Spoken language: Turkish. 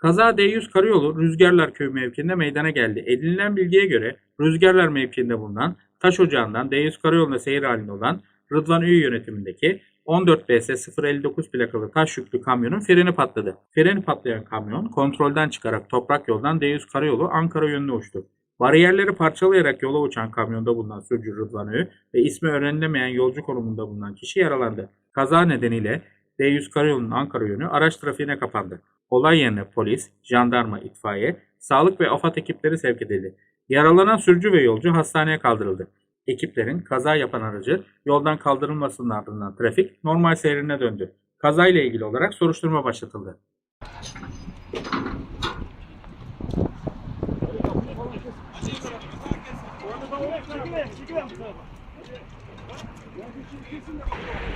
Kaza D100 karayolu Rüzgarlar Köyü mevkiinde meydana geldi. Edinilen bilgiye göre Rüzgarlar mevkiinde bulunan taş ocağından D100 karayoluna seyir halinde olan Rıdvan Üyü yönetimindeki 14 BS 059 plakalı taş yüklü kamyonun freni patladı. Freni patlayan kamyon kontrolden çıkarak toprak yoldan D100 karayolu Ankara yönüne uçtu. Bariyerleri parçalayarak yola uçan kamyonda bulunan sürücü Rıdvan Öğü ve ismi öğrenilemeyen yolcu konumunda bulunan kişi yaralandı. Kaza nedeniyle D100 Karayolu'nun Ankara yönü araç trafiğine kapandı. Olay yerine polis, jandarma, itfaiye, sağlık ve AFAD ekipleri sevk edildi. Yaralanan sürücü ve yolcu hastaneye kaldırıldı. Ekiplerin kaza yapan aracı yoldan kaldırılmasının ardından trafik normal seyrine döndü. Kazayla ilgili olarak soruşturma başlatıldı. Çekil, çekil.